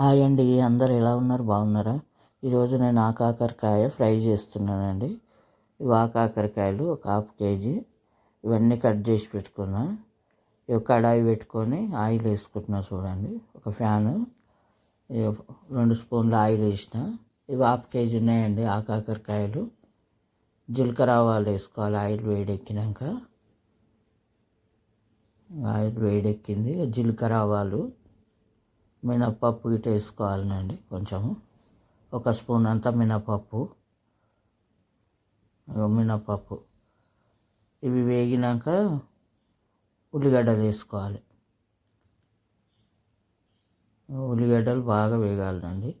Hi అండి అందరు ఎలా ఉన్నారు? బాగున్నారా? ఈరోజు నేను ఆకాకరకాయ ఫ్రై చేస్తున్నానండి. ఇవి ఆకాకరకాయలు ఒక హాఫ్ కేజీ. ఇవన్నీ కట్ చేసి పెట్టుకున్నా. ఇవి కడాయి పెట్టుకొని ఆయిల్ వేసుకుంటున్నా చూడండి. ఒక ఫ్యాను. రెండు స్పూన్ల ఆయిల్ వేసిన. ఇవి హాఫ్ కేజీ ఉన్నాయండి ఆకాకరకాయలు. జీలకర్ర ఆవాలు వేసుకోవాలి ఆయిల్ వేడెక్కినాక. ఆయిల్ వేడెక్కింది. జీలకర్ర ఆవాలు. మినప్పప్పు ఇట వేసుకోవాలండి కొంచెము. ఒక స్పూన్ అంతా మినపప్పు. మినపప్పు. ఇవి వేగినాక ఉల్లిగడ్డలు వేసుకోవాలి. ఉల్లిగడ్డలు బాగా వేగాలండి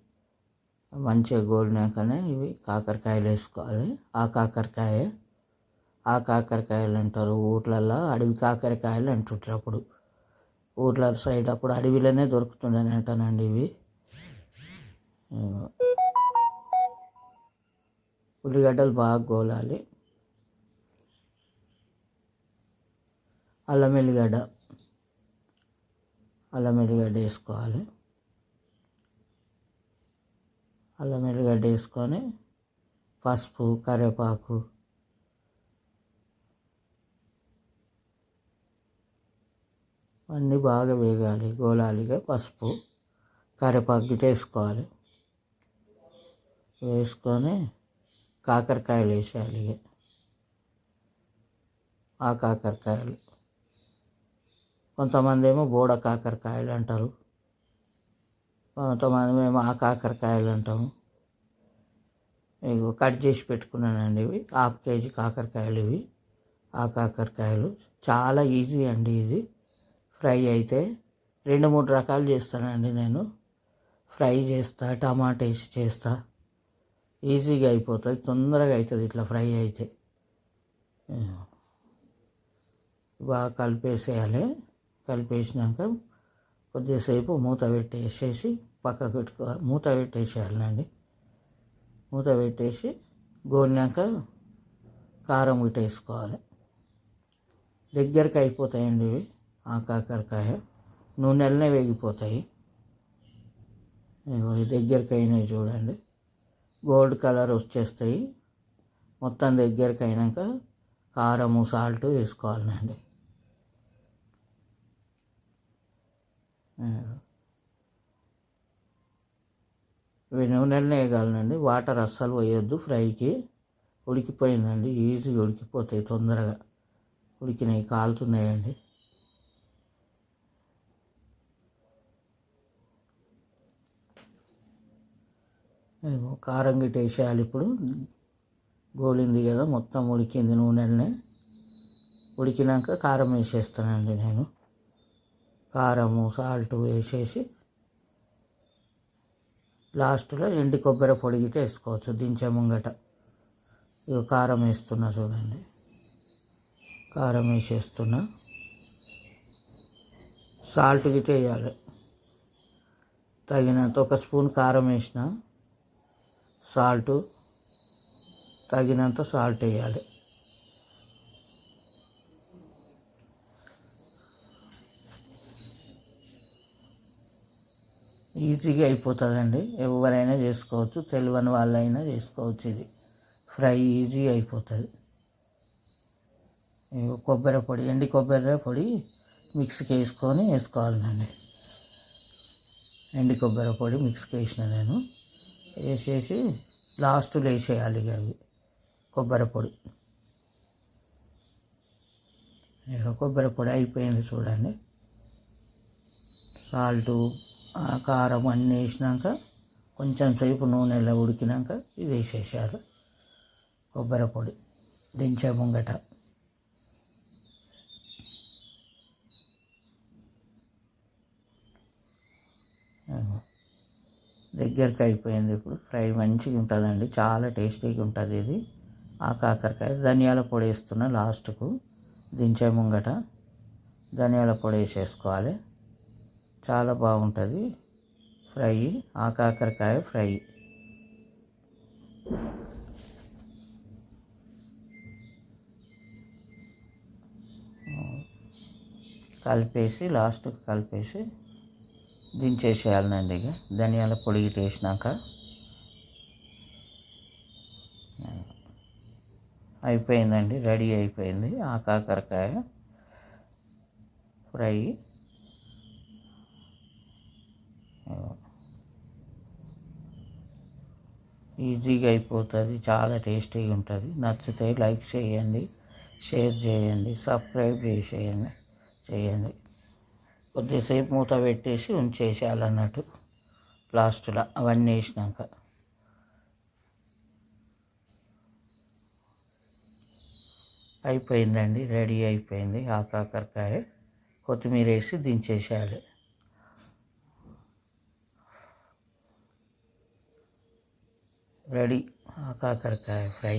మంచిగా గోలినాకనే ఇవి కాకరకాయలు వేసుకోవాలి. ఆ కాకరకాయ ఆ కాకరకాయలు అంటారు ఊర్లల్లో అడవి కాకరకాయలు అంటుంటారు అప్పుడు. ఊర్ల సైడ్ అప్పుడు అడవిలోనే దొరుకుతుండని అంటానండి ఇవి. ఉల్లిగడ్డలు బాగా గోలాలి. అల్లం ఎల్లిగడ్డ అల్లం ఎల్లిగడ్డ వేసుకోవాలి. అల్లం ఎల్లిగడ్డ వేసుకొని పసుపు కరివేపాకు అన్నీ బాగా వేగాలి గోలాలిగా పసుపు కరివేపాకు గిట్ట వేసుకోవాలి. వేసుకొని కాకరకాయలు వేసేయాలి ఇక. ఆ కాకరకాయలు. కొంతమంది ఏమో బోడ కాకరకాయలు అంటారు. కొంతమంది మేము ఆ కాకరకాయలు అంటాము. మీకు కట్ చేసి పెట్టుకున్నానండి ఇవి. హాఫ్ కేజీ కాకరకాయలు ఇవి. ఆ కాకరకాయలు. చాలా ఈజీ అండి ఇది. ఫ్రై అయితే రెండు మూడు రకాలు చేస్తానండి నేను. ఫ్రై చేస్తా టమాటా వేసి చేస్తా. ఈజీగా అయిపోతుంది తొందరగా అవుతుంది ఇట్లా ఫ్రై అయితే. బాగా కలిపేసేయాలి. కలిపేసినాక కొద్దిసేపు మూత పెట్టేసేసి పక్కకు పెట్టుకో మూత పెట్టేసేయాలండి. మూత పెట్టేసి గోలినాక కారం ఇటు వేసుకోవాలి దగ్గరికి అయిపోతాయండి ఇవి. కాకరకాయ నూనెలనే వేగిపోతాయి. దగ్గరికి అయినాయి చూడండి. గోల్డ్ కలర్ వచ్చేస్తాయి. మొత్తం దగ్గరికి అయినాక కారము సాల్ట్ వేసుకోవాలండి. ఇవి నూనెలనే వేయగలనండి. వాటర్ అస్సలు వేయొద్దు ఫ్రైకి. ఉడికిపోయిందండి. ఈజీగా ఉడికిపోతాయి తొందరగా. ఉడికినాయి కాలుతున్నాయండి. కారం గిట్ట వేసేయాలి ఇప్పుడు. గోలింది కదా మొత్తం ఉడికింది నూనెలనే. ఉడికినాక కారం వేసేస్తానండి నేను. కారము సాల్ట్ వేసేసి లాస్ట్లో ఎండి కొబ్బరి పొడి గిట్ట వేసుకోవచ్చు దించే ముంగట. ఇక కారం వేస్తున్నా చూడండి. కారం వేసేస్తున్నా. సాల్ట్ గిట్ట వేయాలి. తగినంత ఒక స్పూన్ కారం వేసిన సాల్ట్ తగినంత సాల్ట్ వేయాలి. ఈజీగా అయిపోతుందండి. ఎవరైనా చేసుకోవచ్చు. తెలియని వాళ్ళైనా చేసుకోవచ్చు ఇది. ఫ్రై ఈజీగా అయిపోతుంది. కొబ్బరి పొడి ఎండి కొబ్బరి పొడి మిక్స్కి వేసుకొని వేసుకోవాలండి ఎండి కొబ్బరి పొడి మిక్స్కి వేసిన నేను. వేసేసి లాస్ట్లో వేసేయాలి ఇక అవి. కొబ్బరి పొడి. ఇక కొబ్బరి పొడి అయిపోయింది చూడండి. సాల్టు కారం అన్నీ వేసినాక కొంచెం సేపు నూనెలో ఉడికినాక ఇది వేసేసారు. కొబ్బరి పొడి దించే ముంగట. దగ్గరికి అయిపోయింది ఇప్పుడు. ఫ్రై మంచిగా ఉంటుందండి. చాలా టేస్టీగా ఉంటుంది ఇది. ఆ కాకరకాయ. ధనియాల పొడి వేస్తున్నా లాస్ట్కు. దించే ముంగట ధనియాల పొడి వేసేసుకోవాలి. చాలా బాగుంటుంది ఫ్రై. ఆ కాకరకాయ ఫ్రై. కలిపేసి లాస్ట్కి కలిపేసి దించేసేయాలండి ఇక. ధనియాల పొడి వేసినాక. అయిపోయిందండి రెడీ అయిపోయింది. ఆ కాకరకాయ ఫ్రై. ఈజీగా అయిపోతుంది చాలా టేస్టీగా ఉంటుంది. నచ్చితే లైక్ చేయండి షేర్ చేయండి సబ్స్క్రైబ్ చేసేయండి చేయండి. కొద్దిసేపు మూత పెట్టేసి ఉంచేసేయాలన్నట్టు లాస్ట్లో అవన్నీ వేసినాక. అయిపోయిందండి రెడీ అయిపోయింది ఆ కాకరకాయ కొత్తిమీర వేసి దించేసేయాలి. రెడీ ఆ కాకరకాయ ఫ్రై.